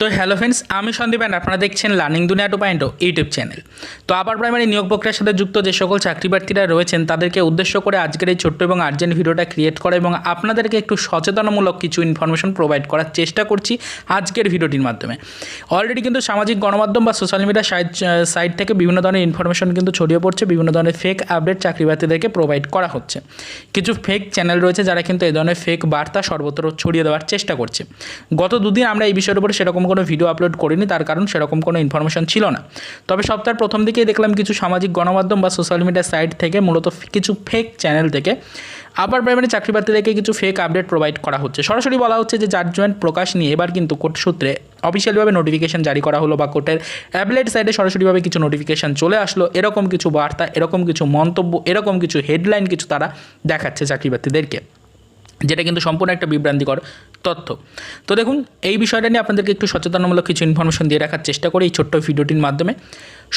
তো hello friends আমি Sandeep and আপনারা দেখছেন লার্নিং দুনিয়া টু পয়েন্ট ইউটিউব চ্যানেল তো আপার প্রাইমারি নিয়োগ প্রক্রিয়ার সাথে যুক্ত যে সকল চাকরি প্রার্থীরা রয়েছেন, তাদেরকে উদ্দেশ্য করে আজকের এই ছোট্ট এবং আর্জেন্ট ভিডিওটা ক্রিয়েট করা এবং আপনাদেরকে একটু সচেতনমূলক কিছু ইনফরমেশন প্রোভাইড করার চেষ্টা করছি আজকের ভিডিওটির মাধ্যমে। অলরেডি কিন্তু সামাজিক গণমাধ্যম বা সোশ্যাল মিডিয়া সাইট সাইট থেকে বিভিন্ন ধরনের ইনফরমেশন কিন্তু ছড়িয়ে পড়ছে, বিভিন্ন ধরনের ফেক আপডেট চাকরি প্রার্থীদেরকে প্রোভাইড করা হচ্ছে। কিছু ফেক চ্যানেল রয়েছে যারা কিন্তু এই ধরনের ফেক বার্তা সর্বত্র ছড়িয়ে দেওয়ার চেষ্টা করছে। গত দুদিন আমরা এই বিষয়ের উপরে সেরকম কোনো ভিডিও আপলোড করিনি, তার কারণ সেরকম কোনো ইনফরমেশন ছিল না। তবে সপ্তাহের প্রথম দিকেই দেখলাম কিছু সামাজিক গণমাধ্যম বা সোশ্যাল মিডিয়া সাইট থেকে, মূলত কিছু ফেক চ্যানেল থেকে আপার প্রাইমারি চাকরি প্রার্থীদেরকে কিছু ফেক আপডেট প্রোভাইড করা হচ্ছে। সরাসরি বলা হচ্ছে যে জাজমেন্ট প্রকাশ নিয়ে এবার কিন্তু কোর্ট সূত্রে অফিসিয়ালিভাবে নোটিফিকেশন জারি করা হলো বা কোর্টের অ্যাবলেট সাইডে সরাসরিভাবে কিছু নোটিফিকেশন চলে আসলো। এরকম কিছু বার্তা, এরকম কিছু মন্তব্য, এরকম কিছু হেডলাইন কিছু তারা দেখাচ্ছে চাকরি প্রার্থীদেরকে। যেটা কিন্তু সম্পূর্ণ একটা বিভ্রান্তিকর তথ্য। তো দেখুন, এই বিষয়টা নিয়ে আপনাদেরকে একটু সচেতনমূলক কিছু ইনফরমেশন দিয়ে রাখার চেষ্টা করি এই ছোট্ট ভিডিওটির মাধ্যমে।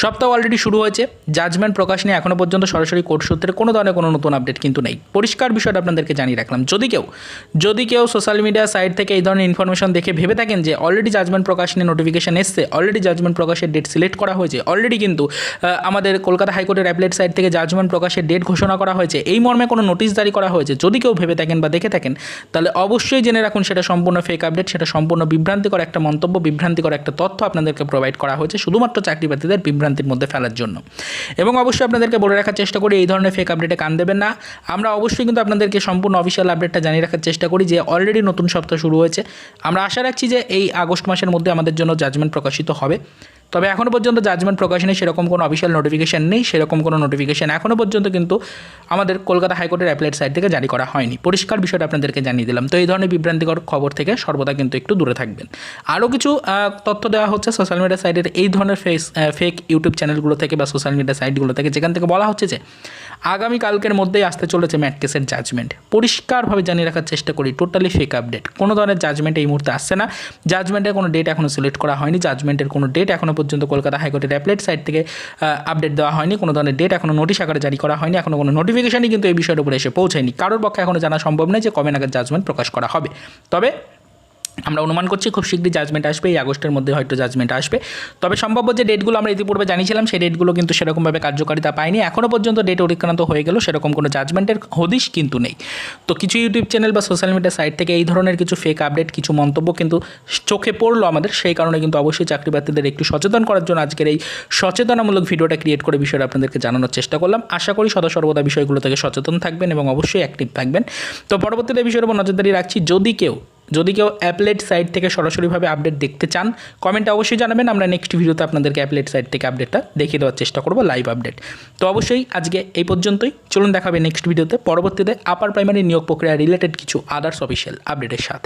সপ্তাহ অলরেডি শুরু হয়েছে। জাজমেন্ট প্রকাশ নিয়ে এখনও পর্যন্ত সরাসরি কোর্ট সূত্রে কোনো ধরনের কোনো নতুন আপডেট কিন্তু নেই। পরিষ্কার বিষয়টা আপনাদেরকে জানিয়ে রাখলাম। যদি কেউ যদি কেউ সোশ্যাল মিডিয়া সাইট থেকে এই ধরনের ইনফরমেশন দেখে ভেবে থাকেন যে অলরেডি জাজমেন্ট প্রকাশ নিয়ে নোটিফিকেশন এসছে অলরেডি জাজমেন্ট প্রকাশের ডেট সিলেক্ট করা হয়েছে অলরেডি কিন্তু আমাদের কলকাতা হাইকোর্টের অ্যাপলেট সাইট থেকে জাজমেন্ট প্রকাশের ডেট ঘোষণা করা হয়েছে, এই মর্মে কোনো নোটিশ জারি করা হয়েছে, যদি কেউ ভেবে থাকেন বা দেখে থাকেন, তাহলে অবশ্যই জেনে রাখুন সেটা সম্পূর্ণ ফেক আপডেট সেটা সম্পূর্ণ বিভ্রান্তিকর একটা মন্তব্য, বিভ্রান্তিকর একটা তথ্য আপনাদেরকে প্রোভাইড করা হয়েছে। শুধুমাত্র চাকরি প্রার্থীদের বিভ্রান্তির মধ্যে ফেলার জন্য। এবং অবশ্যই আপনাদেরকে বলে রাখার চেষ্টা করি, এই ধরনের ফেক আপডেটে কান দেবেন না। আমরা অবশ্যই কিন্তু আপনাদেরকে সম্পূর্ণ অফিসিয়াল আপডেটটা জানিয়ে রাখার চেষ্টা করি যে অলরেডি নতুন সপ্তাহ শুরু হয়েছে। আমরা আশা রাখছি যে, এই আগস্ট মাসের মধ্যে আমাদের জন্য জাজমেন্ট প্রকাশিত হবে। তবে এখনও পর্যন্ত জাজমেন্ট প্রকাশনে সেরকম কোনো অফিসিয়াল নোটিফিকেশান নেই, সেরকম কোনো নোটিফিকেশান এখনও পর্যন্ত কিন্তু আমাদের কলকাতা হাইকোর্টের অ্যাপলেট সাইট থেকে জারি করা হয়নি। পরিষ্কার বিষয়টা আপনাদেরকে জানিয়ে দিলাম। তো এই ধরনের বিভ্রান্তিকর খবর থেকে সর্বদা কিন্তু একটু দূরে থাকবেন। আরও কিছু তথ্য দেওয়া হচ্ছে সোশ্যাল মিডিয়া সাইটের এই ধরনের ফেস ফেক ইউটিউব চ্যানেলগুলো থেকে বা সোশ্যাল মিডিয়া সাইটগুলো থেকে। যেখান থেকে বলা হচ্ছে যে আগামী কালকের মধ্যেই আসতে চলেছে ম্যাট কেসের জাজমেন্ট পরিষ্কারভাবে জানিয়ে রাখার চেষ্টা করি টোটালি ফেক আপডেট কোনো ধরনের জাজমেন্ট এই মুহূর্তে আসছে না। জাজমেন্টের কোনো ডেট এখনও সিলেক্ট করা হয়নি। জাজমেন্টের কোনো ডেট এখনও পর্যন্ত কলকাতা হাইকোর্টের অ্যাপলেট সাইট থেকে আপডেট দেওয়া হয়নি। কোনো ধরনের ডেট এখনও নোটিশ আকারে জারি করা হয়নি। এখনও কোনো নোটিফিকেশনই কিন্তু এই বিষয়ের উপরে এসে পৌঁছায়নি কারোর পক্ষে এখনও জানা সম্ভব নয় যে কবে নাগাদ জাজমেন্ট প্রকাশ করা হবে। তবে আমরা অনুমান করছি খুব শীঘ্রই জাজমেন্ট আসবে, এই আগস্টের মধ্যে হয়তো জাজমেন্ট আসবে। তবে সম্ভাব্য যে ডেটগুলো আমরা ইতিপূর্বে জানিয়েছিলাম, সেই ডেটগুলো কিন্তু সেরকমভাবে কার্যকারিতা পায়নি। এখনও পর্যন্ত ডেট অতিক্রান্ত হয়ে গেল সেরকম কোনো জাজমেন্টের হদিশ কিন্তু নেই। তো কিছু ইউটিউব চ্যানেল বা সোশ্যাল মিডিয়া সাইট থেকে এই ধরনের কিছু ফেক আপডেট কিছু মন্তব্য কিন্তু চোখে পড়ল আমাদের। সেই কারণে কিন্তু অবশ্যই চাকরি প্রার্থীদের একটু সচেতন করার জন্য আজকের এই সচেতনামূলক ভিডিওটা ক্রিয়েট করে বিষয়টা আপনাদেরকে জানানোর চেষ্টা করলাম। আশা করি সদা সর্বদা বিষয়গুলো থেকে সচেতন থাকবেন এবং অবশ্যই অ্যাক্টিভ থাকবেন। তো পরবর্তীতে বিষয়ের উপর নজরদারি রাখছি। যদি কেউ যদি কেউ অ্যাপলেট সাইট থেকে সরাসরিভাবে আপডেট দেখতে চান কমেন্টে অবশ্যই জানাবেন। আমরা নেক্সট ভিডিওতে আপনাদেরকে অ্যাপলেট সাইট থেকে আপডেটটা দেখিয়ে দেওয়ার চেষ্টা করব লাইভ আপডেট তো অবশ্যই আজকে এই পর্যন্তই। চলুন দেখাবে নেক্সট ভিডিওতে। পরবর্তীতে আপার প্রাইমারি নিয়োগ প্রক্রিয়া রিলেটেড কিছু আদার্স অফিসিয়াল আপডেটের সাথে।